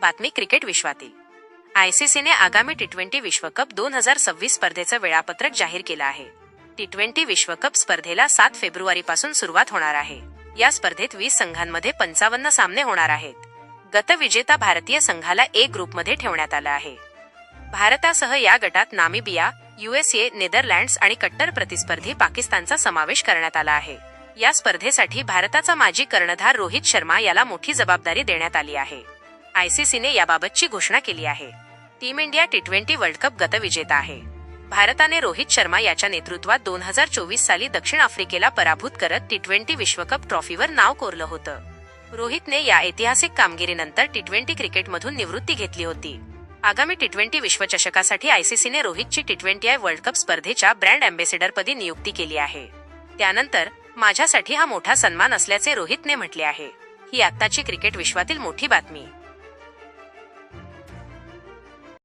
बातमी क्रिकेट विश्वातील. आयसीसीने आगामी टी ट्वेंटी विश्वकप दोन हजार सव्वीस स्पर्धेचं वेळापत्रक जाहीर केलं आहे. टी ट्वेंटी विश्वकप स्पर्धेला सात फेब्रुवारीपासून सुरुवात होणार आहे. या स्पर्धेत वीस संघांमध्ये पंचावन्न सामने होणार आहेत. गतविजेता भारतीय संघाला ए ग्रुपमध्ये ठेवण्यात आलं आहे. भारतासह या गटात नामिबिया युएसए नेदरलँड्स आणि कट्टर प्रतिस्पर्धी पाकिस्तानचा समावेश करण्यात आला आहे. या स्पर्धेसाठी भारताचा माजी कर्णधार रोहित शर्मा याला मोठी जबाबदारी देण्यात आली आहे. आयसीसीने याबाबतची घोषणा केली आहे. Team India T twenty world cup गतविजेता आहे. भारताने रोहित शर्मा याच्या नेतृत्वात दोन हजार चोवीस साली दक्षिण आफ्रिकेला पराभूत करत टी ट्वेंटी विश्वकप ट्रॉफीवर नाव कोरलं होतं. रोहितने या ऐतिहासिक कामगिरीनंतर टी ट्वेंटी क्रिकेटमधून निवृत्ती घेतली होती. आगामी टी ट्वेंटी विश्वचषकासाठी आयसीसीने रोहितची T twenty I world cup स्पर्धेच्या ब्रँड अँबेसेडरपदी नियुक्ती केली आहे. त्यानंतर माझ्यासाठी हा मोठा सन्मान असल्याचे रोहितने म्हटले आहे. ही आत्ताची क्रिकेट विश्वातील मोठी बातमी.